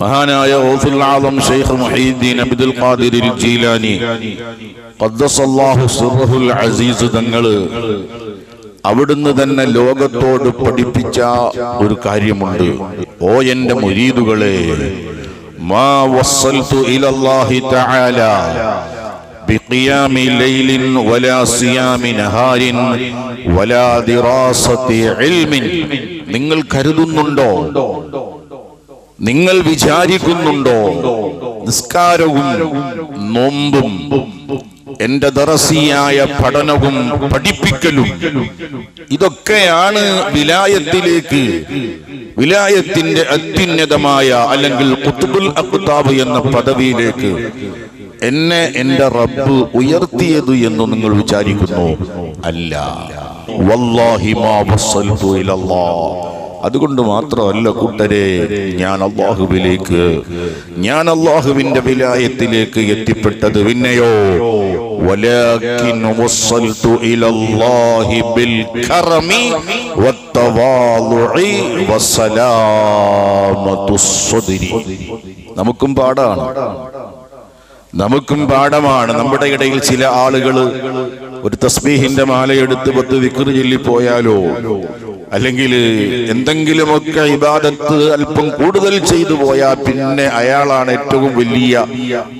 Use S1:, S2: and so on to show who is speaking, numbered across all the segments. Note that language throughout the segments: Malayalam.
S1: മഹാനായ ഓഫുൽ ആലം Sheikh Muhiyuddin Abdul Qadir Jilani ഖദ്ദസല്ലാഹു സിർറഹുൽ അസീസ് തങ്ങള് അവിടുന്ന് തന്നെ ലോകത്തോട് പഠിപ്പിച്ച ഒരു കാര്യമുണ്ട് ഓ എന്റെ മുരീദുകളെ മാ വസ്സൽതു ഇലല്ലാഹി തആല بقيام ليل ولا صيام نهار ولا دراسة علم നിങ്ങൾ കരുതുന്നുണ്ടോ നിങ്ങൾ വിചാരിക്കുന്നുണ്ടോ? നിസ്കാരവും നോമ്പും എന്റെ ദറസിയായ പഠനവും പഠിപ്പിക്കലും. ഇതൊക്കെയാണ് വിലായത്തിലേക്ക് വിലായത്തിന്റെ അത്യുന്നതമായ അല്ലെങ്കിൽ കുത്തുബുൽ അക്താബ് എന്ന പദവിയിലേക്ക്. എന്നെ എന്റെ റബ്ബ് ഉയർത്തിയത് എന്ന് നിങ്ങൾ വിചാരിക്കുന്നു? അല്ല. വല്ലാഹി മാ വസ്സൽതു ഇലല്ലാഹ്. അതുകൊണ്ട് മാത്രമല്ല കൂട്ടരെ ഞാൻ അള്ളാഹുവിലേക്ക് ഞാൻ അള്ളാഹുവിന്റെ വിലായത്തിലേക്ക് എത്തിപ്പെട്ടത് പിന്നെയോ? നമുക്കും പാടാണ്. നമുക്കും പാഠമാണ്. നമ്മുടെ ഇടയിൽ ചില ആളുകൾ ഒരു തസ്ബീഹിന്റെ മാലയെടുത്ത് പത്ത് വിക്രി ചൊല്ലിപ്പോയാലോ അല്ലെങ്കിൽ എന്തെങ്കിലുമൊക്കെ ഇബാദത്ത് അല്പം കൂടുതൽ ചെയ്തു പോയാൽ പിന്നെ അയാളാണ് ഏറ്റവും വലിയ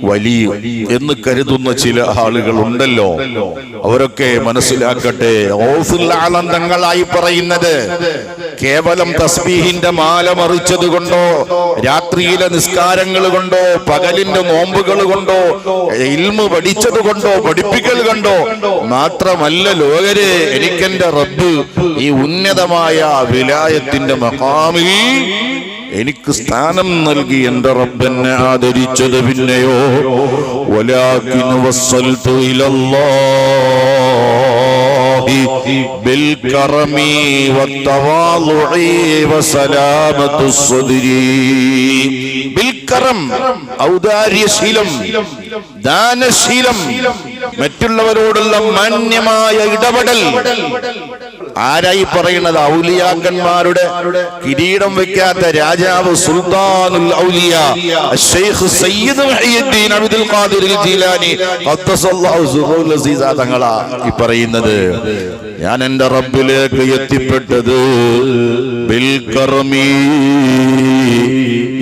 S1: വലിയ എന്ന് കരുതുന്ന ചില ആളുകൾ ഉണ്ടല്ലോ അവരൊക്കെ മനസ്സിലാക്കട്ടെ. ഓഫുല്ലാനന്ദങ്ങളായി പറയുന്നത് കേവലം തസ്ബീഹിന്റെ മാല മറിച്ചത് കൊണ്ടോ രാത്രിയിലെ നിസ്കാരങ്ങൾ കൊണ്ടോ പകലിന്റെ നോമ്പുകൾ കൊണ്ടോ ഇൽമ് പഠിച്ചത് കൊണ്ടോ പഠിപ്പിക്കൽ കണ്ടോ മാത്രമല്ല ലോകരെ എനിക്കെന്റെ റബ്ബ് ഈ ഉന്നതമായ വിലായത്തിന്റെ മഹാമിൽ എനിക്ക് സ്ഥാനം നൽകി എന്റെ റബ്ബനെ ആദരിച്ചത് പിന്നെയോ ഒലാക്കിനു വസ്സൽ ഇലല്ലാഹി بالكرم والتواضع وسلامة الصدر بالكرم ഔദാര്യശീലം ദാനശീലം മറ്റുള്ളവരോടുള്ള മാന്യമായ ഇടപെടൽ. ആരായി പറയുന്നത്? ഔലിയാക്കന്മാരുടെ കിരീടം വെക്കാത്ത രാജാവ് സുൽത്താനുൽ ഔലിയ Sheikh Sayyid Muhiyuddin Abdul Qadir Jilani തങ്ങളാ ഈ പറയുന്നത്. ഞാൻ എന്റെ റബ്ബിലേക്ക് എത്തിപ്പെട്ടത്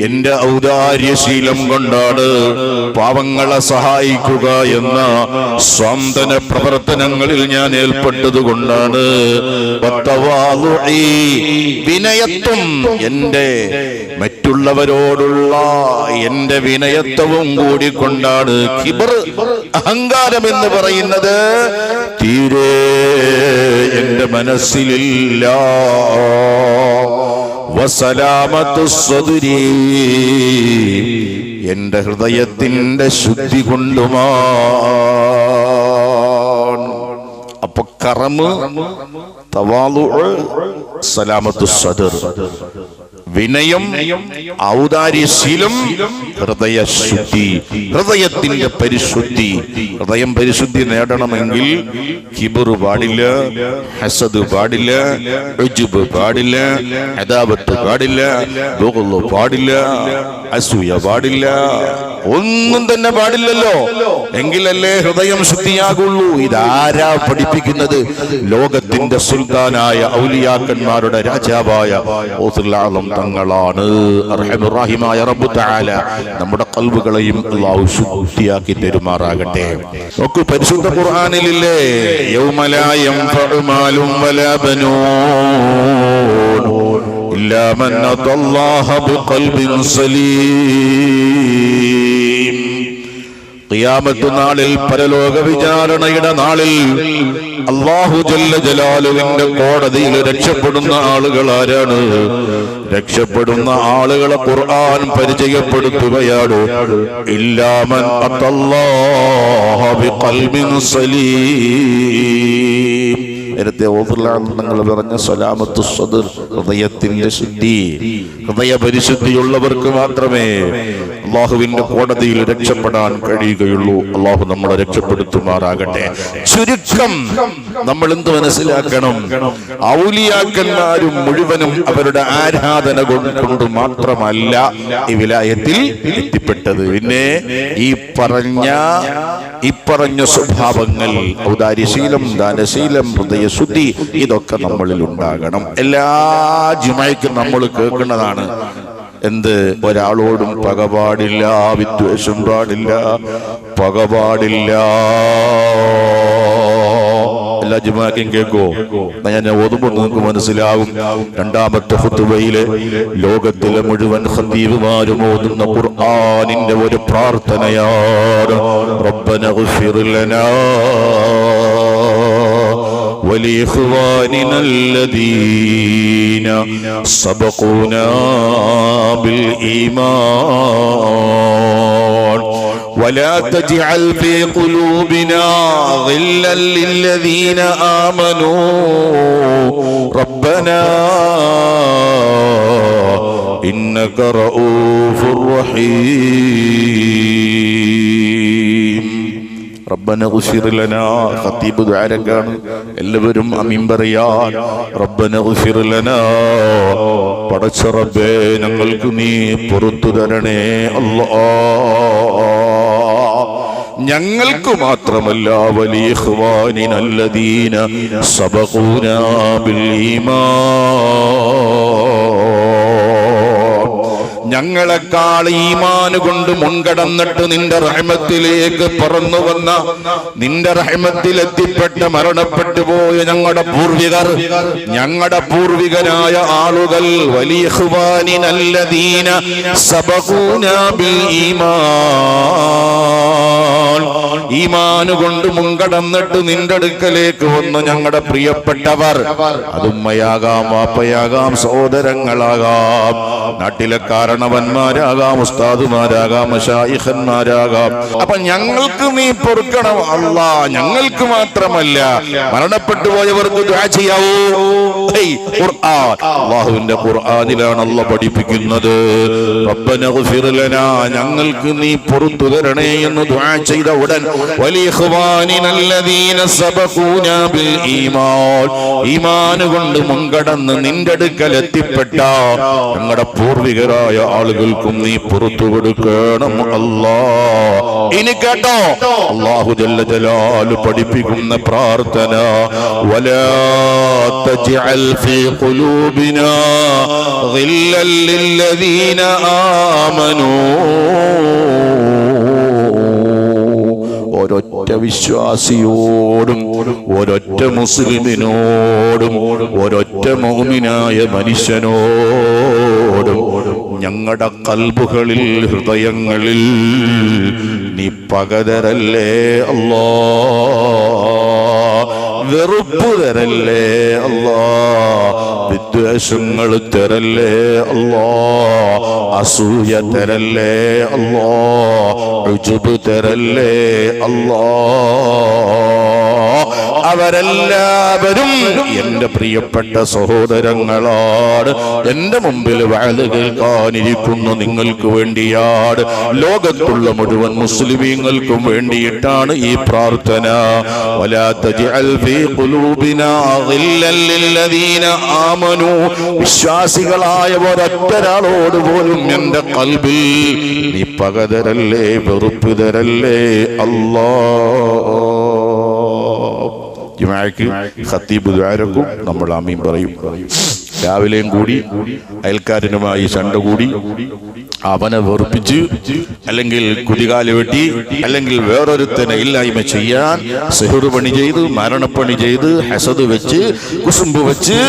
S1: എന്റെ ഔദാര്യശീലം കൊണ്ടാണ് പാവങ്ങളെ സഹായിക്കുക എന്ന സ്വന്തന പ്രവർത്തനങ്ങളിൽ ഞാൻ ഏൽപ്പെട്ടത് കൊണ്ടാണ്. വിനയത്വം എന്റെ മറ്റുള്ളവരോടുള്ള എന്റെ വിനയത്വവും കൂടി കൊണ്ടാണ് കിബർ അഹങ്കാരം എന്ന് പറയുന്നത്. തീരെ എന്റെ മനസ്സിലില്ല. വസലാമത്തു സ്വദുരീ. എന്റെ ഹൃദയത്തിന്റെ ശുദ്ധി കൊണ്ടുമാണ്. അപ്പൊ കറമ് തവാലു സലാമത്തു സദർ വിനയം ഔദാര്യശീലം ഹൃദയശുദ്ധി ഹൃദയത്തിന്റെ പരിശുദ്ധി. ഹൃദയം പരിശുദ്ധി നേടണമെങ്കിൽ കിബുറ് പാടില്ല ഹസദ് പാടില്ല ഉജുബ് പാടില്ല അദാബത്ത് പാടില്ല ബുഗ്ള് പാടില്ല അസൂയ പാടില്ല. ഒന്നും തന്നെ പാടില്ലല്ലോ. എങ്കിലല്ലേ ഹൃദയം ശുദ്ധിയാകുള്ളൂ. ഇതാരാ പഠിപ്പിക്കുന്നത്? ലോകത്തിന്റെ സുൽത്താനായ ഔലിയാക്കന്മാരുടെ രാജാവായ ഓസുല്ലാളം പാപങ്ങളാണ് നമ്മുടെ കൽവുകളെയും ശുദ്ധിയാക്കി തരുമാറാകട്ടെ. നോക്കൂ പരിശുദ്ധ ഖുർആാനിലില്ലേ? യൗമലായം ഫഅമാലും വലാ ബനൂൻ സലീം. ിയാമത്തു നാളിൽ പരലോക വിചാരണയുടെ നാളിൽ അള്ളാഹു ജല്ല ജലാലുവിന്റെ കോടതിയിൽ രക്ഷപ്പെടുന്ന ആളുകൾ ആരാണ്? രക്ഷപ്പെടുന്ന ആളുകളെ ഖുർആൻ പരിചയപ്പെടുത്തുകയാണ്. ഇല്ലാമൻ സലീം. നേരത്തെ നിങ്ങൾ പറഞ്ഞ സലാമത്തു സദർ ഹൃദയത്തിന്റെ ശുദ്ധി. ഹൃദയ പരിശുദ്ധിയുള്ളവർക്ക് മാത്രമേ അള്ളാഹുവിന്റെ കോടതിയിൽ രക്ഷപ്പെടാൻ കഴിയുകയുള്ളൂ. അള്ളാഹു നമ്മളെ രക്ഷപ്പെടുത്തുമാറാകട്ടെ. ചുരുക്കം നമ്മൾ എന്ത് മനസ്സിലാക്കണം? ഔലിയാക്കന്മാരും മുഴുവനും അവരുടെ ആരാധന കൊണ്ട് മാത്രമല്ല ഈ വിലായത്തിൽ എത്തിപ്പെട്ടത്. പിന്നെ ഈ പറഞ്ഞ ഈ പറഞ്ഞ സ്വഭാവങ്ങൾ ഔദാര്യശീലം ദാനശീലം ഹൃദയശുദ്ധി ഇതൊക്കെ നമ്മളിൽ ഉണ്ടാകണം. എല്ലാ ജിമയ്ക്കും നമ്മൾ കേൾക്കുന്നതാണ്. എന്ത്? ഒരാളോടും പകപാടില്ല വിദ്വേഷം പാടില്ല പകപാടില്ല. എല്ലാ ജുമാക്കും കേൾക്കോ. ഞാൻ ഓതുമ്പോൾ നിങ്ങൾക്ക് മനസ്സിലാകും. രണ്ടാമത്തെ ഹുത്തുവയിലെ ലോകത്തിലെ മുഴുവൻ ഖത്തീബുമാരും ഓതുന്ന ഖുർആാനിന്റെ ഒരു പ്രാർത്ഥനയാണ്. റബ്ബന ലനാ. ولإخواننا الذين سبقونا بالإيمان. ولا تجعل في قلوبنا غلا للذين آمنوا. ربنا إنك رؤوف رحيم. റബ്ബന എല്ലാവരും അമീൻ പറയാൻ റബ്ബന പടച്ച റബ്ബേ ഞങ്ങൾക്ക് നീ പുറത്തു തരണേ അല്ലാ. ഞങ്ങൾക്ക് മാത്രമല്ല വലിയ ഖുവാനിനല്ലദീന സബഖൂന ബിൽ ഈമാൻ. ഞങ്ങളെക്കാൾ ഈമാന് മുൻകടന്നിട്ട് നിന്റെ റഹ്മത്തിലേക്ക് പറന്നു വന്ന നിന്റെ റഹ്മത്തിൽ എത്തിപ്പെട്ട മരണപ്പെട്ടു പോയ ഞങ്ങളുടെ പൂർവികർ ഞങ്ങളുടെ പൂർവികരായ ആളുകൾ വലിയ ബിൽ ഈമാൻ. മുൻകടന്നിട്ട് നിന്റെ അടുക്കലേക്ക് വന്നു ഞങ്ങളുടെ പ്രിയപ്പെട്ടവർ അതുമ്മയാകാം വാപ്പയാകാം സഹോദരങ്ങളാകാം നാട്ടിലെ കാരണവന്മാരാകാം ഉസ്താദുമാരാകാം മഷായിഹന്മാരാകാം അപ്പൊ ഞങ്ങൾക്ക് നീ പൊറുക്കണം അല്ല ഞങ്ങൾക്ക് മാത്രമല്ല. മരണപ്പെട്ടു പോയവർക്ക് ചെയ്യാവോ. അള്ളാഹുവിന്റെ പഠിപ്പിക്കുന്നത്. ഞങ്ങൾക്ക് നീ പുറത്തു തരണേ എന്ന് ചെയ്ത ഉടൻ ഈമാൻ. കൊണ്ട് മുൻകടന്ന് നിന്റെ അടുക്കൽ എത്തിപ്പെട്ട. ഞങ്ങളുടെ പൂർവികരായ ആളുകൾക്കും നീ പുറത്തു കൊടുക്കണം. അല്ലാ. ഇനി കേട്ടോ. അള്ളാഹു ജല്ല ജലാൽ പഠിപ്പിക്കുന്ന പ്രാർത്ഥന. ഒരൊറ്റ വിശ്വാസിയോടും ഒരൊറ്റ മുസ്ലിമിനോടും ഒരൊറ്റ മൗമിനായ മനുഷ്യനോടും ഞങ്ങളുടെ കൽബുകളിൽ ഹൃദയങ്ങളിൽ നീ പകതരല്ലേ അല്ലോ? വെറുപ്പ് തരല്ലേ അല്ലോ? വിദ്വേഷങ്ങൾ തരല്ലേ അല്ലോ? അസൂയ തരല്ലേ അല്ലോ? ഋജുബ് തരല്ലേ അല്ലാ? അവരെല്ലാവരും എന്റെ പ്രിയപ്പെട്ട സഹോദരങ്ങളാണ് എന്റെ മുമ്പിൽ വാൽ കേൾക്കാനിരിക്കുന്നു നിങ്ങൾക്ക് വേണ്ടിയാണ് ലോകത്തുള്ള മുഴുവൻ മുസ്ലിമീങ്ങൾക്കും വേണ്ടിയിട്ടാണ് ഈ പ്രാർത്ഥന. വിശ്വാസികളായ ഒരൊറ്റരാളോട് പോലും എന്റെ കൽബിൽ നീ പകതരല്ലേ വെറുപ്പ് തരല്ലേ ജുമാക്ക് ഖത്തീബ് ദ്വാരക്കും നമ്മൾ ആമീൻ പറയും. രാവിലെയും കൂടി അയൽക്കാരനുമായി ചണ്ട കൂടി അവനെ വെറുപ്പിച്ച് അല്ലെങ്കിൽ കുതികാൽ വെട്ടി അല്ലെങ്കിൽ വേറൊരുത്തനെ ഇല്ലായ്മ ചെയ്യാൻ സെഹുർ പണി ചെയ്ത് മരണപ്പണി ചെയ്ത് ഹസദ് വെച്ച് കുസുമ്പ് വെച്ച്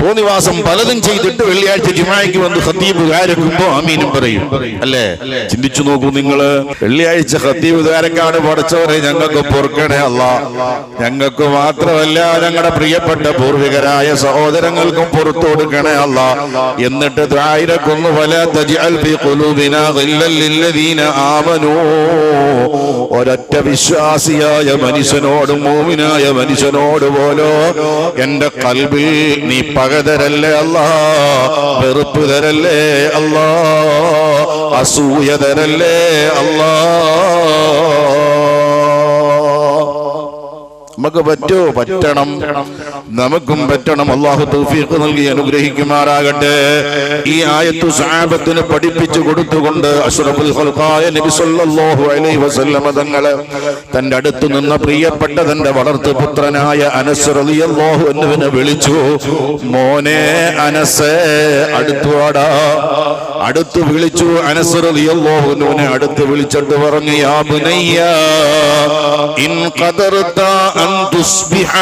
S1: തോന്നിവാസം പലതും ചെയ്തിട്ട് വെള്ളിയാഴ്ച ജുമായ്ക്ക് വന്ന് ഹത്തീബ് കാരക്കുമ്പോ അമീനും പറയും. അല്ലേ? ചിന്തിച്ചു നോക്കൂ നിങ്ങൾ. വെള്ളിയാഴ്ച ഹത്തീബ് കാരക്കാണ് പഠിച്ചവരെ ഞങ്ങൾക്ക് പൊറുക്കണേ അല്ല. ഞങ്ങൾക്ക് മാത്രമല്ല ഞങ്ങളുടെ പ്രിയപ്പെട്ട പൂർവികരായ സഹോദരങ്ങൾക്കും പുറത്തു കൊടുക്കണേ അല്ല. എന്നിട്ട് ദ്വായിരക്കൊന്നു പല ഒരൊറ്റ വിശ്വാസിയായ മനുഷ്യനോട് മോമിനായ മനുഷ്യനോട് പോലോ എന്റെ കൽവിൽ നീ പകതരല്ലേ അല്ലാ? വെറുപ്പ് തരല്ലേ അല്ലാ? അസൂയ തരല്ലേ അല്ലാ? നമുക്ക് പറ്റോ പറ്റണം. നമുക്കും പറ്റണം. അള്ളാഹു തൗഫീഖ് നൽകി അനുഗ്രഹിക്കുമാറാകട്ടെ. ഈ ആയത്തു സഹാബത്തിന് പഠിപ്പിച്ചു കൊടുത്തുകൊണ്ട് അഷ്റഫുൽ ഖൽഖായ നബി സല്ലല്ലാഹു അലൈഹി വസല്ലമ തങ്ങളെ തന്റെ അടുത്ത് നിന്ന പ്രിയപ്പെട്ട തന്റെ വളർത്തു പുത്രനായ അനസ് റളിയല്ലാഹു അൻഹുവിനെ വിളിച്ചു. മോനെ അനസ് അടുത്തു വാടാ അടുത്ത് വിളിച്ചു അനസർ അനസറിയല്ലോഹുവിനെ അടുത്ത് വിളിച്ചിട്ട് പറഞ്ഞു യാ ബുനയ്യ ഇൻ ഖദർത അൻ തുസ്ബിഹ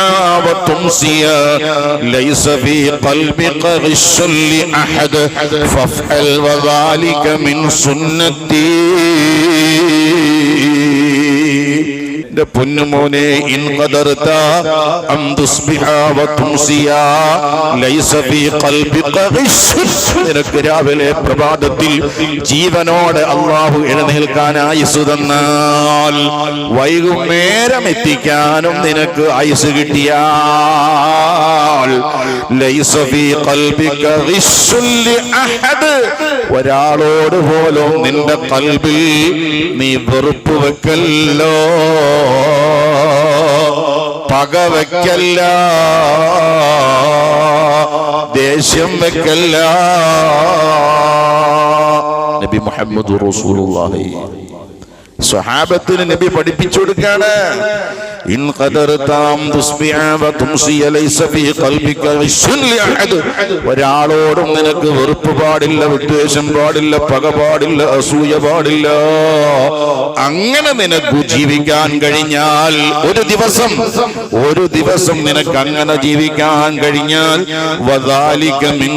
S1: ലൈസ ഫീ ഖൽബിക ലി അഹദ് വദാലിക മിൻ സുന്നത്തി. ഖൽബിക പൊന്നുമോനെ നിനക്ക് രാവിലെ പ്രഭാതത്തിൽ ജീവനോടെ അള്ളാഹു എഴുന്നേൽക്കാൻ ആയുസ് തന്നാൽ വൈകുന്നേരം എത്തിക്കാനും നിനക്ക് ആയുസ് കിട്ടിയാൽ. ഒരാളോട് പോലും നിന്റെ കൽബിൽ നീ വെറുപ്പ് വെക്കല്ലോ. പക വെക്കല്ല ദേഷ്യം വെക്കല്ല. നബി മുഹമ്മദ് റസൂലുള്ളാഹി. സ്വഹാബത്തിന് നബി പഠിപ്പിച്ചു കൊടുക്കാണ് ഒരാളോടും നിനക്ക് വെറുപ്പ് പാടില്ല വിദ്വേഷം പാടില്ല പക പാടില്ല അസൂയ പാടില്ല. അങ്ങനെ നിനക്ക് ജീവിക്കാൻ കഴിഞ്ഞാൽ ഒരു ദിവസം ഒരു ദിവസം നിനക്ക് അങ്ങനെ ജീവിക്കാൻ കഴിഞ്ഞാൽ വദാലിക മിൻ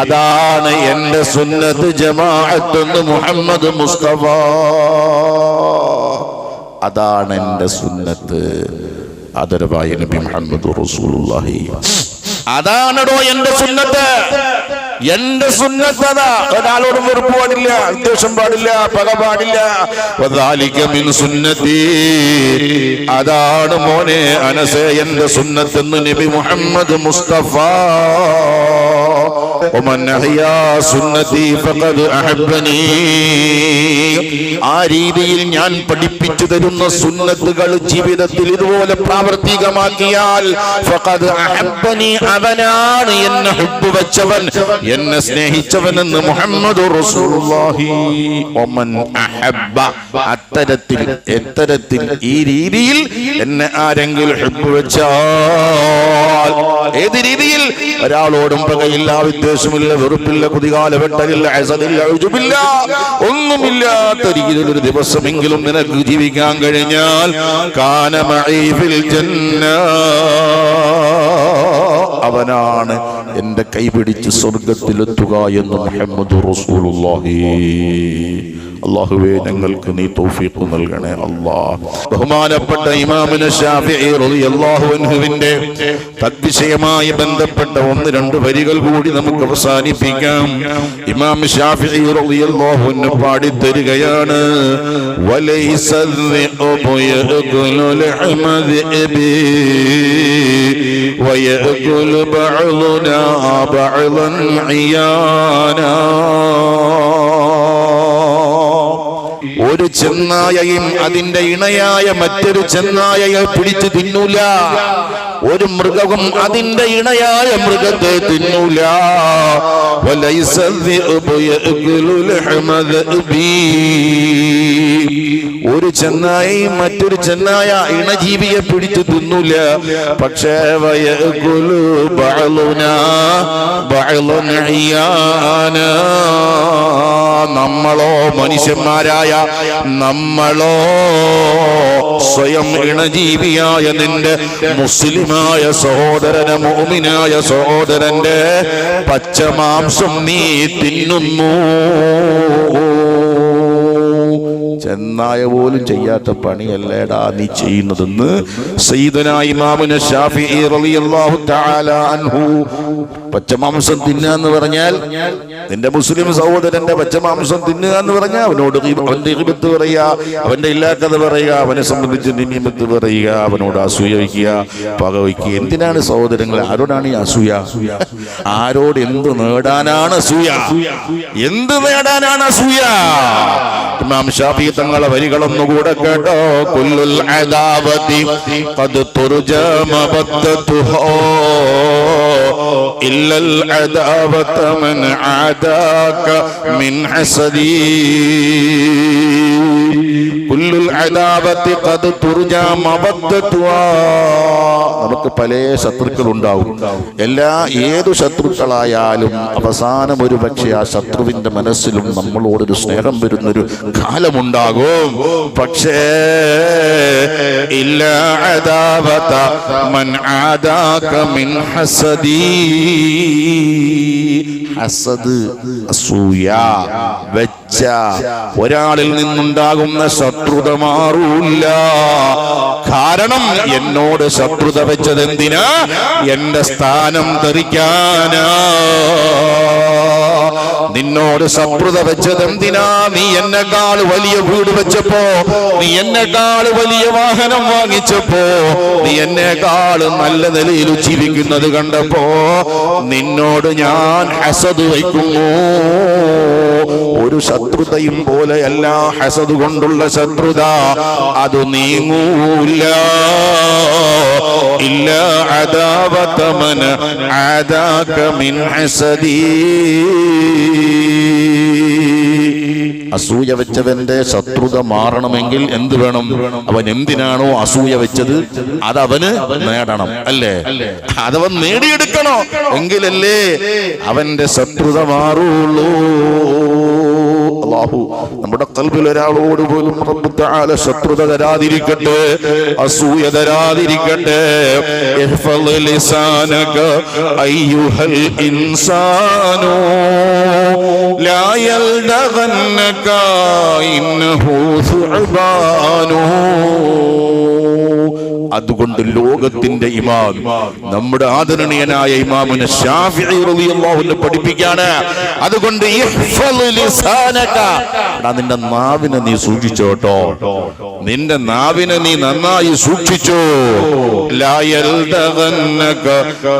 S1: അതാണ് എന്റെ സുന്നത്ത് ജമാഅത്തെന്ന് മുഹമ്മദ് മുസ്തഫ. അതാണ് എന്റെ സുന്നത്ത്. ആദരവായ നബി മുഹമ്മദ് റസൂലുള്ളാഹി. അതാണടോ എന്റെ സുന്നത്ത്. എന്റെ സുന്നത്ത് ഒരാളോടും വെറുപ്പ് പാടില്ല അത്യാവശ്യം പാടില്ല പക പാടില്ല. സുന്നത്തി. അതാണ് മോനെ അനസേ എന്റെ സുന്നത്തെന്ന് നബി മുഹമ്മദ് മുസ്തഫ. ഒമൻ സുന്നതി ഫഖദ് അഹബ്ബനി ആ രീതിയിൽ ഞാൻ പഠിപ്പിച്ചു തരുന്ന സുന്നത്തുകൾ ജീവിതത്തിൽ ഇതുപോലെ പ്രാവർത്തികമാക്കിയാൽ ഫഖദ് അഹബ്ബനി അവനാണ് എന്നെ ഹുബ് വെച്ചവൻ എന്നെ സ്നേഹിച്ചവൻ എന്ന് മുഹമ്മദ് റസൂലുള്ളാഹി. ഒമൻ അഹബ്ബ അത്തരത്തിൽ എത്തരത്തിൽ ഈ രീതിയിൽ എന്നെ ആരെങ്കിലും ഹുബ് വെച്ചാൽ ഏത് രീതിയിൽ ഒരാളോടും പകയില്ല വിദ്വേഷമില്ല വെറുപ്പില്ല കുതികാല വെട്ടലില്ല അസതില്ല അഴുജുമില്ല ഒന്നുമില്ലാത്ത രീതിയിൽ ഒരു ദിവസമെങ്കിലും നിനക്ക് ജീവിക്കാൻ കഴിഞ്ഞാൽ കാനമഴ ജന്ന അവനാണ് എന്റെ കൈപിടിച്ച് സ്വർഗത്തിലെത്തുക എന്ന് മുഹമ്മദ് റസൂലുള്ളാഹി. അള്ളാഹുവേ ഞങ്ങൾക്ക് നീ തൗഫീഖ് നൽകണേ അള്ളാഹ് ബഹുമാനപ്പെട്ട ഇമാമിന് ഷാഫിഅൻഹുവിന്റെ തദ്വിഷയമായി ബന്ധപ്പെട്ട ഒന്ന് രണ്ട് വരികൾ കൂടി നമുക്ക് അവസാനിപ്പിക്കാം. ഇമാം ഷാഫി റളിയല്ലാഹുവിന് പാടി തരികയാണ് ويأكل بعضنا بعضا عيانا ഒരു ചെന്നായയും അതിന്റെ ഇണയായ മറ്റൊരു ചെന്നായയെ പിടിച്ചു തിന്നൂല ഒരു മൃഗവും അതിന്റെ ഇണയായ മൃഗത്തെ തിന്നൂല. ഒരു ചെന്നായി മറ്റൊരു ചെന്നായ ഇണജീവിയെ പിടിച്ചു തിന്നൂല. പക്ഷേ നമ്മളോ മനുഷ്യന്മാരായ നമ്മളോ സ്വയം ഇണജീവിയായ നിന്റെ മുസ്ലിം മുസ്ലിമായ സഹോദരന് മോമിനായ സഹോദരന്റെ പച്ചമാംസം നീ തിന്നുന്നു. ചെന്നായ പോലും ചെയ്യാത്ത പണിയല്ലേടാ നീ ചെയ്യുന്നതെന്ന് പച്ചമാംസം തിന്നുക എന്ന് പറഞ്ഞാൽ നിന്റെ മുസ്ലിം സഹോദരന്റെ പച്ചമാംസം തിന്നുക എന്ന് പറഞ്ഞാൽ അവനോട് അവന്റെ ഇബത്ത് പറയുക അവന്റെ ഇല്ലാക്കഥ പറയുക അവനെ സംബന്ധിച്ച് നിമിമത്ത് പറയുക അവനോട് അസൂയ വയ്ക്കുക പക വയ്ക്കുക. എന്തിനാണ് സഹോദരങ്ങൾ ആരോടാണ് ഈ അസൂയ? ആരോട് എന്ത് നേടാനാണ് അസൂയ? എന്ത് നേടാനാണ് അസൂയ? ഇമാം ഷാഫി തങ്ങളെ വരികളൊന്നുകൂടെ കേട്ടോ. കുല്ലുൽ അദാവതി ഖദ് തുർജമ ബത്തതുഹോ ഇല്ലൽ അദാവത മൻ ആദാക മിൻ ഹസദി. കുല്ലുൽ അദാവതി ഖദ് തുർജമ ബത്തതുഹാ നമുക്ക് പല ശത്രുക്കൾ ഉണ്ടാവും എല്ലാ ഏതു ശത്രുക്കളായാലും അവസാനം ഒരു പക്ഷേ ആ ശത്രുവിന്റെ മനസ്സിലും നമ്മളോടൊരു സ്നേഹം വരുന്നൊരു കാലമുണ്ടാകും. പക്ഷേ ഇല്ല മൻ മിൻ ഹസദി. ഹസദ് അസൂയ വെച്ച ഒരാളിൽ നിന്നുണ്ടാകുന്ന ശത്രുത മാറൂല്ല. കാരണം എന്നോട് ശത്രുത വെച്ചത് എന്തിനാ എന്റെ സ്ഥാനം ധരിക്കാനാ. നിന്നോട് ശത്രുത വെച്ചത് എന്തിനാ നീ എന്നെക്കാൾ വലിയ വീട് വെച്ചപ്പോ നീ എന്നെക്കാൾ വലിയ വാഹനം വാങ്ങിച്ചപ്പോ നീ എന്നെക്കാൾ നല്ല നിലയിൽ ജീവിക്കുന്നത് കണ്ടപ്പോ നിന്നോട് ഞാൻ ഹസദ് വയ്ക്കുന്നു. ഒരു ശത്രുതയും പോലെയല്ല ഹസദ് കൊണ്ടുള്ള ശത്രുത. അത് നീങ്ങൂല. ഇല്ല അതാവത്തമന ആദാക മിൻ ഹസദീ. അസൂയ വെച്ചവന്റെ ശത്രുത മാറണമെങ്കിൽ എന്ത് വേണം? അവൻ എന്തിനാണോ അസൂയ വെച്ചത്? അതവന് നേടണം അല്ലേ? അതവൻ നേടിയെടുക്കണോ. എങ്കിലല്ലേ അവന്റെ ശത്രുത മാറുള്ളൂ. അള്ളാഹു നമ്മുടെ കൽബിൽ ഒരാളോട് പോലും ശത്രുത തരാതിരിക്കട്ടെ അസൂയ തരാതിരിക്കട്ടെ. അയ്യുഹൽ ഇൻസാനു അതുകൊണ്ട് ലോകത്തിന്റെ ഇമാം നമ്മുടെ ആദരണീയനായ ഇമാമിനെ അൻഹു പഠിപ്പിക്കാണ്. അതുകൊണ്ട് നിന്റെ നാവിനെ നീ സൂക്ഷിച്ചോട്ടോ നിന്റെ നാവിനെ നീ നന്നായി സൂക്ഷിച്ചോ.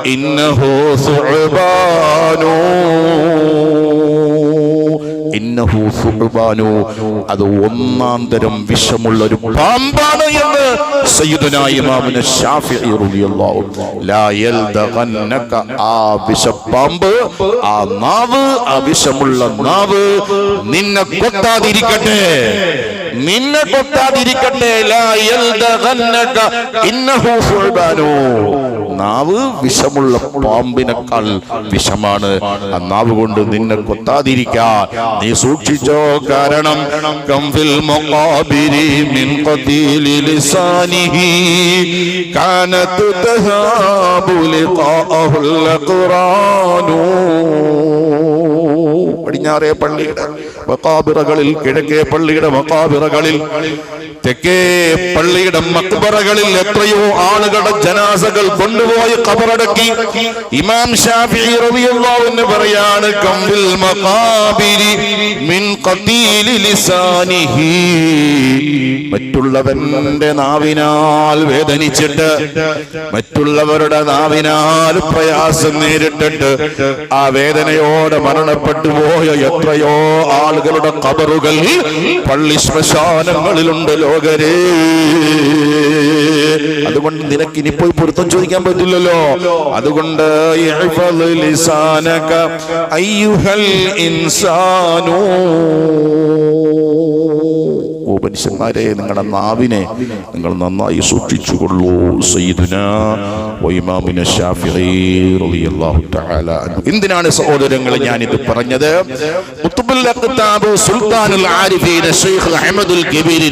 S1: ഇന്നഹു സുഅബാനു. ഇന്നഹു സുബ്ബാനു അത് ഒന്നാം തരം വിഷമുള്ള ഒരു പാമ്പാണ് എന്ന് സയ്യിദുനാ ഇമാമുന ശാഫിഈ റളിയല്ലാഹു ലാ യൽദഗന്നക ആ വിഷപ്പാമ്പ് ആ നാവ് ആ നിന്നെ കൊത്താതിരിക്കട്ടെ. നിന്നെ കൊത്താതിരിക്കട്ടെ. ലാ യൽദഗന്നക ഇന്നഹു സുബ്ബാനു നാവ് വിഷമുള്ള പാമ്പിനേക്കാൾ വിഷമാണ്. ആ നാവ് കൊണ്ട് നിന്നെ കൊത്താതിരിക്കാൻ നീ സൂക്ഷിച്ചോ കാരണം മിൻ ഖദീലി ഖുറാനു പടിഞ്ഞാറേ പള്ളിയുടെ മക്കാബിറകളിൽ കിഴക്കേ പള്ളിയുടെ മക്കാബിറകളിൽ തെക്കേ പള്ളിയുടെ മക്ബറകളിൽ എത്രയോ ആളുകളുടെ ജനാസകൾ കൊണ്ടുപോയി കബറടക്കി ഇമാം ഷാഫി അൻഹു പറയാണ് കംബിൽ മഖാബിരി മിൻ ഖതീലി ലിസാനിഹി. മറ്റുള്ളവന്റെ നാവിനാൽ വേദനിച്ചിട്ട് മറ്റുള്ളവരുടെ നാവിനാൽ പ്രയാസം നേരിട്ടിട്ട് ആ വേദനയോടെ മരണപ്പെട്ടു പോയ എത്രയോ ആളുകളുടെ കബറുകൾ പള്ളി ശ്മശാനങ്ങളിലുണ്ട് ലോകരേ. അതുകൊണ്ട് നിനക്ക് ഇനി പോയി പൊരുത്തം ചോദിക്കാൻ പറ്റില്ലല്ലോ. അതുകൊണ്ട് ഇൻസാനു. മനുഷ്യന്മാരെ നിങ്ങളുടെ നാവിനെ നിങ്ങൾ നന്നായി സൂക്ഷിച്ചുകൊള്ളൂ. കൊള്ളൂ എന്തിനാണ് പറഞ്ഞത്?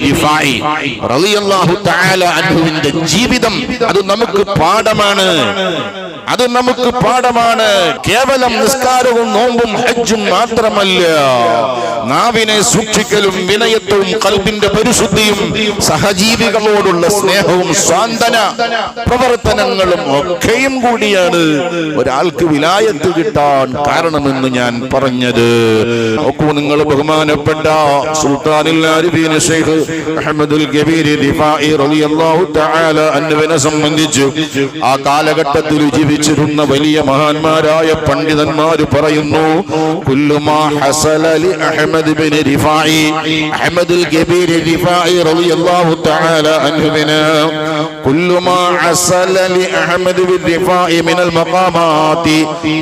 S1: റിഫായി റളിയല്ലാഹു തആല അൻഹുവിന്റെ ജീവിതം അത് നമുക്ക് പാഠമാണ്. അത് നമുക്ക് പാഠമാണ്. കേവലം നിസ്കാരവും നോമ്പും ഹജ്ജും മാത്രമല്ല. നാവിനെ സൂക്ഷിക്കലും വിനയത്വവും കൽബിന്റെ പരിശുദ്ധിയും സഹജീവികളോടുള്ള സ്നേഹവും സ്വാന്തന പ്രവർത്തനങ്ങളും ഒക്കെയും കൂടിയാണ്. ഒരാൾക്ക് വിലായത്ത് കിട്ടാൻ കാരണമെന്ന് ഞാൻ പറഞ്ഞത്. നോക്കൂ നിങ്ങൾ ബഹുമാനപ്പെട്ട സുൽത്താനിൽ ആരിഫീൻ ഷെയ്ഖ് തആല സംബന്ധിച്ച് ആ കാലഘട്ടത്തിൽ ജീവിച്ചിരുന്ന വലിയ മഹാന്മാരായ പണ്ഡിതന്മാർ പറയുന്നു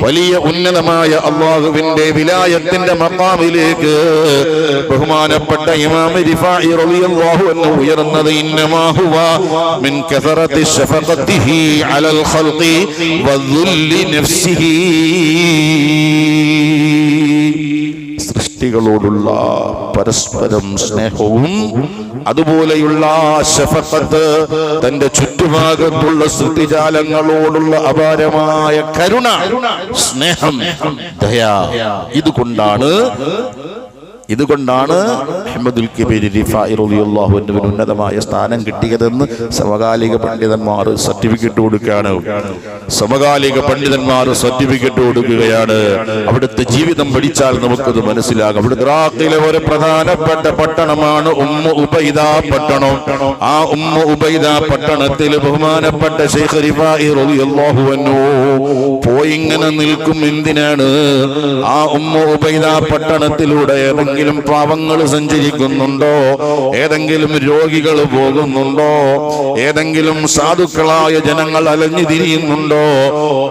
S1: വലിയ ഉന്നതമായ അള്ളാഹുവിന്റെ വിലായത്തിന്റെ മഖാമിലേക്ക് ബഹുമാനപ്പെട്ട ഇമാം റിഫായി റളിയല്ലാഹു അൻഹു ഉയർന്നത് ഇന്നമാ ഹുവ മിൻ കസറത്തി ശഫഖത്തിഹി അലൽ ഖൽഖി സൃഷ്ടികളോടുള്ള പരസ്പരം സ്നേഹവും അതുപോലെയുള്ള ശഫത്ത് തന്റെ ചുറ്റുഭാഗത്തുള്ള സൃഷ്ടിജാലങ്ങളോടുള്ള അപാരമായ കരുണ സ്നേഹം ദയ ഇതുകൊണ്ടാണ് ഇതുകൊണ്ടാണ് അഹമ്മദുൽ കബീർ ഉന്നതമായ സ്ഥാനം കിട്ടിയതെന്ന് സമകാലിക പണ്ഡിതന്മാർ സർട്ടിഫിക്കറ്റ് കൊടുക്കുകയാണ്. സമകാലിക പണ്ഡിതന്മാർ സർട്ടിഫിക്കറ്റ് കൊടുക്കുകയാണ്. അവിടുത്തെ ജീവിതം പഠിച്ചാൽ നമുക്കത് മനസ്സിലാകും. അവിടുത്തെ ഇറാഖിലെ ഒരു പ്രധാനപ്പെട്ട പട്ടണമാണ് ഉമ്മ ഉബൈദ പട്ടണം. ആ ഉമ്മ ഉബൈദ പട്ടണത്തിൽ ബഹുമാനപ്പെട്ട റളിയല്ലാഹു അൻഹു പോയിങ്ങനെ നിൽക്കും എന്തിനാണ്? ആ ഉമ്മ ഉബൈദ പട്ടണത്തിലൂടെ ഏതെങ്കിലും പാവങ്ങൾ സഞ്ചരിക്കുന്നുണ്ടോ? ഏതെങ്കിലും രോഗികൾ പോകുന്നുണ്ടോ? ഏതെങ്കിലും സാധുക്കളായ ജനങ്ങൾ അലഞ്ഞു തിരിയുന്നുണ്ടോ?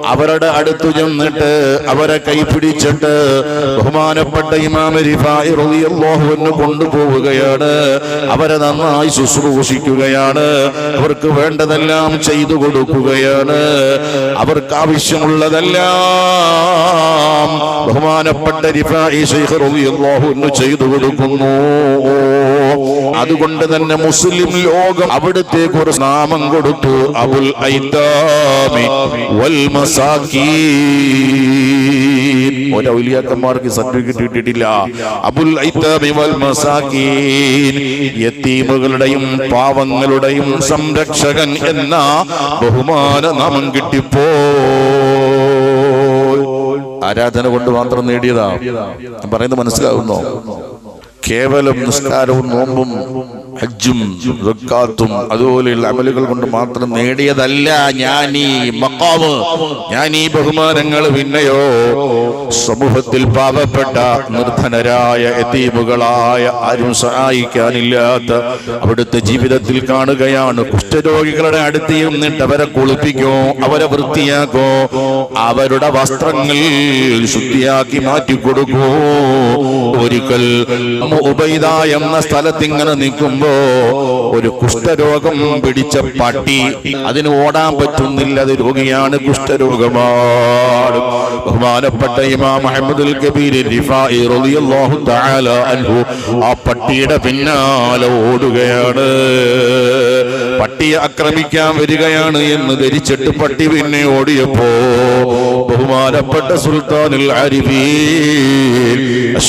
S1: അവരുടെ അടുത്തു ചെന്നിട്ട് അവരെ കൈപിടിച്ചിട്ട് ബഹുമാനപ്പെട്ട ഇമാം റിഫായി റളിയല്ലാഹു അൻഹു കൊണ്ടുപോവുകയാണ്. അവരെ നന്നായി ശുശ്രൂഷിക്കുകയാണ്. അവർക്ക് വേണ്ടതെല്ലാം ചെയ്തു കൊടുക്കുകയാണ്. അവർക്ക് ആവശ്യമുള്ളതെല്ലാം ബഹുമാനപ്പെട്ട റിഫായി ശൈഖ് റളിയല്ലാഹു ചെയ്തു കൊടുക്കുന്നു അതുകൊണ്ട് തന്നെ മുസ്ലിം ലോകം അവിടുത്തെ ഒരു നാമം കൊടുത്തു. അബുൽ വൽ മസാക്കീൻ ഒരു ഔലിയാക്കന്മാർക്ക് സർട്ടിഫിക്കറ്റ് കിട്ടിയിട്ടില്ല. അബുൽ വൽ യത്തീമുകളുടെയും പാവങ്ങളുടെയും സംരക്ഷകൻ എന്ന ബഹുമാന നാമം കിട്ടിപ്പോ. ആരാധന കൊണ്ട് മാത്രം നേടിയതാ. പറയുന്നത് മനസ്സിലാവുന്നോ? കേവലം നിസ്കാരവും നോമ്പും ഹജ്ജും റക്കാത്തും അതുപോലെയുള്ള അമലുകൾ കൊണ്ട് മാത്രം നേടിയതല്ല ഞാൻ ഈ മക്കാവ് ഞാൻ ഈ ബഹുമാനങ്ങൾ പിന്നെയോ സമൂഹത്തിൽ പാപപ്പെട്ട നിർധനരായ എത്തീമുകളായ ആരും സഹായിക്കാനില്ലാത്ത അവിടുത്തെ ജീവിതത്തിൽ കാണുകയാണ്. കുഷ്ഠരോഗികളുടെ അടുത്ത് നിന്നിട്ട് അവരെ കുളിപ്പിക്കോ അവരെ വൃത്തിയാക്കോ അവരുടെ വസ്ത്രങ്ങൾ ശുദ്ധിയാക്കി മാറ്റിക്കൊടുക്കോ. ഒരിക്കൽ ഉപൈത എന്ന സ്ഥലത്ത് ഇങ്ങനെ നിൽക്കുമ്പോ ഒരു കുഷ്ഠരോഗം പിടിച്ച പട്ടി അതിന് ഓടാൻ പറ്റുന്നില്ല അത് രോഗിയാണ് കുഷ്ഠരോഗമാണ്. ബഹുമാനപ്പെട്ട ഇമാം മുഹമ്മദുൽ അൻഹു ആ പട്ടിയുടെ പിന്നാലെ ഓടുകയാണ്. പട്ടിയെ ആക്രമിക്കാൻ വരികയാണ് എന്ന് ധരിച്ചിട്ട് പട്ടി പിന്നെ ഓടിയപ്പോ ബഹുമാനപ്പെട്ട സുൽത്താനുൽ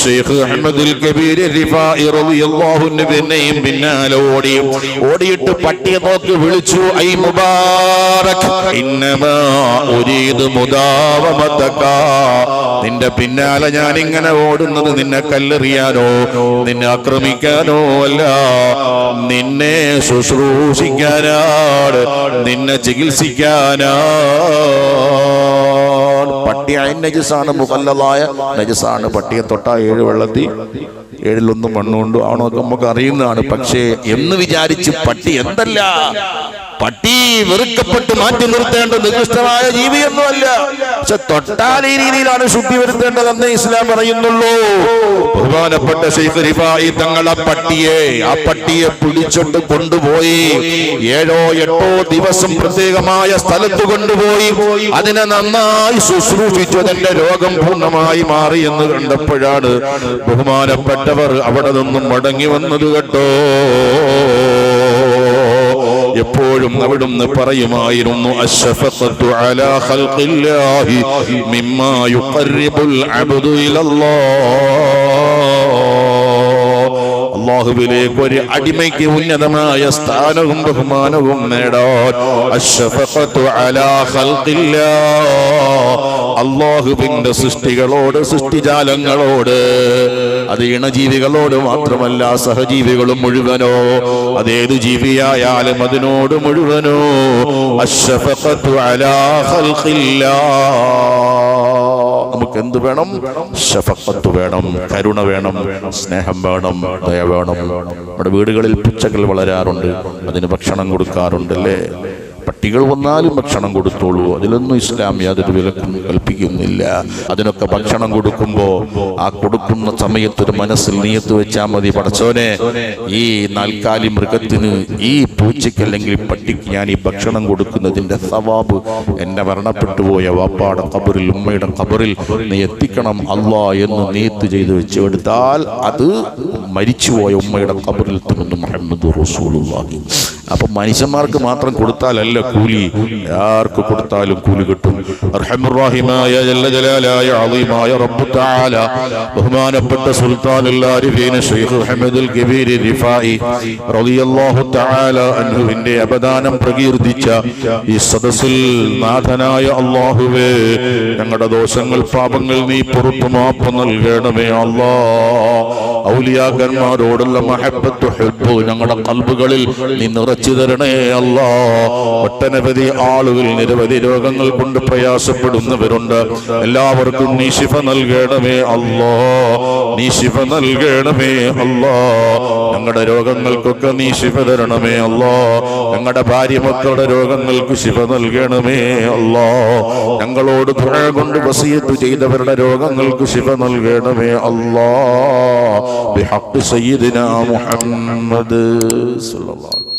S1: ഷെയ്ഖ് അഹമ്മദുൽ കബീർ റളിയല്ലാഹു പിന്നെയും പിന്നാലെ ഓടി. ഓടിയിട്ട് പട്ടിയെ നോക്കി വിളിച്ചു ഐ മുബാറക് നിന്റെ പിന്നാലെ ഞാൻ ഇങ്ങനെ ഓടുന്നത് നിന്നെ കല്ലെറിയാനോ നിന്നെ ആക്രമിക്കാനോ അല്ല. നിന്നെ ശുശ്രൂഷിക്കാനാണ് നിന്നെ ചികിത്സിക്കാനാണ് പട്ടി അയൻ നജസാണ് മുഖല്ലതായ നജസാണ് പട്ടിയെ തൊട്ട ഏഴ് വെള്ളത്തി. ഏഴിലൊന്നും മണ്ണുകൊണ്ട് ആണോ നമുക്ക് അറിയുന്നതാണ്. പക്ഷേ എന്ന് വിചാരിച്ച് പട്ടി എന്തല്ല? പട്ടി വെറുക്കപ്പെട്ട് മാറ്റി നിർത്തേണ്ട നികൃഷ്ടമായ ജീവിയൊന്നുമല്ല. പക്ഷെ തൊട്ടാൽ രീതിയിലാണ് ശുദ്ധി വരുത്തേണ്ടതെന്ന് ഇസ്ലാം പറയുന്നുള്ളൂ. ബഹുമാനപ്പെട്ട ശൈഖ് തങ്ങളെ തങ്ങൾ ആ പട്ടിയെ ആ പട്ടിയെ പിടിച്ചോണ്ട് കൊണ്ടുപോയി ഏഴോ എട്ടോ ദിവസം പ്രത്യേകമായ സ്ഥലത്ത് കൊണ്ടുപോയി അതിനെ നന്നായി ശുശ്രൂഷിച്ചു അതിന്റെ രോഗം പൂർണമായി മാറി എന്ന് കണ്ടപ്പോഴാണ് ബഹുമാനപ്പെട്ടവർ അവിടെ നിന്നും മടങ്ങി വന്നത് കേട്ടോ. എപ്പോഴും അവിടുന്ന് പറയുമായിരുന്നു അശ്ശഫഖത്തു അലാ ഖൽഖില്ലാഹി മിമ്മാ യുഖർരിബുൽ അബ്ദു ഇലല്ലാഹ്. അള്ളാഹുവിലേക്ക് ഒരു അടിമയ്ക്ക് ഉന്നതമായ സ്ഥാനവും ബഹുമാനവും നേടാൻ അള്ളാഹുവിന്റെ സൃഷ്ടികളോട് സൃഷ്ടിജാലങ്ങളോട് അത് ഇണജീവികളോട് മാത്രമല്ല സഹജീവികളും മുഴുവനോ അതേത് ജീവിയായാലും അതിനോട് മുഴുവനോ അഷഫത്തു അലാ നമുക്ക് എന്ത് വേണം? ഷഫക്കത്ത് വേണം കരുണ വേണം സ്നേഹം വേണം ദയ വേണം. നമ്മുടെ വീടുകളിൽ പുച്ചകൾ വളരാറുണ്ട് അതിന് ഭക്ഷണം കൊടുക്കാറുണ്ട് അല്ലേ പട്ടികൾ വന്നാലും ഭക്ഷണം കൊടുത്തോളൂ. അതിലൊന്നും ഇസ്ലാം യാതൊരു വിലക്കും കൽപ്പിക്കുന്നില്ല. അതിനൊക്കെ ഭക്ഷണം കൊടുക്കുമ്പോൾ ആ കൊടുക്കുന്ന സമയത്ത് ഒരു മനസ്സിൽ നീയത്ത് വെച്ചാൽ മതി. പടച്ചോനെ ഈ നാൽക്കാലി മൃഗത്തിന് ഈ പൂച്ചയ്ക്ക് അല്ലെങ്കിൽ പട്ടിക്ക് ഞാൻ ഈ ഭക്ഷണം കൊടുക്കുന്നതിന്റെ സവാബ് എന്നെ മരണപ്പെട്ടു പോയ വാപ്പാടെ കബറിൽ ഉമ്മയുടെ കബറിൽ നീ എത്തിക്കണം അള്ളാ എന്ന് നീയത്ത് ചെയ്ത് വെച്ചു അത് മരിച്ചുപോയ ഉമ്മയുടെ കബറിൽ എത്തുമെന്ന് മുഹമ്മദ് റസൂലുള്ളാഹി. അപ്പൊ മനുഷ്യന്മാർക്ക് മാത്രം കൊടുത്താലല്ല കൂലി. ആർക്ക് കൊടുത്താലും കൂലി കിട്ടും. ബഹുമാനപ്പെട്ട അൻഹുവിന്റെ അപദാനം പ്രകീർത്തിച്ച ഈ സദസ്സിൽ നാഥനായ അല്ലാഹുവേ ഞങ്ങളുടെ ദോഷങ്ങൾ പാപങ്ങൾ നീ പുറത്തു മാപ്പ് നൽകണമേ അല്ലാ. ഔലിയാക്കന്മാരോടുള്ള മഹബത്ത് ഹെബ് ഞങ്ങളുടെ കൽബുകളിൽ നീ നിറച്ചു തരണേ അല്ല. ഒട്ടനവധി ആളുകൾ നിരവധി രോഗങ്ങൾ കൊണ്ട് പ്രയാസപ്പെടുന്നവരുണ്ട്. എല്ലാവർക്കും നീ ശിഫ നൽകണമേ അല്ലോ. നീ ശിഫ നൽകണമേ അല്ലോ. ഞങ്ങളുടെ രോഗങ്ങൾക്കൊക്കെ നീ ശിഫ തരണമേ അല്ലോ. ഞങ്ങളുടെ ഭാര്യ മക്കളുടെ രോഗങ്ങൾക്ക് ശിഫ നൽകണമേ അല്ലോ. ഞങ്ങളോട് തുഴ കൊണ്ട് വസിയത്ത് ചെയ്തവരുടെ രോഗങ്ങൾക്ക് ശിഫ നൽകണമേ അല്ലാ. ബിഹഖ് സയ്യിദിനാ മുഹമ്മദ് സല്ലല്ലാഹു അലൈഹി വസല്ലം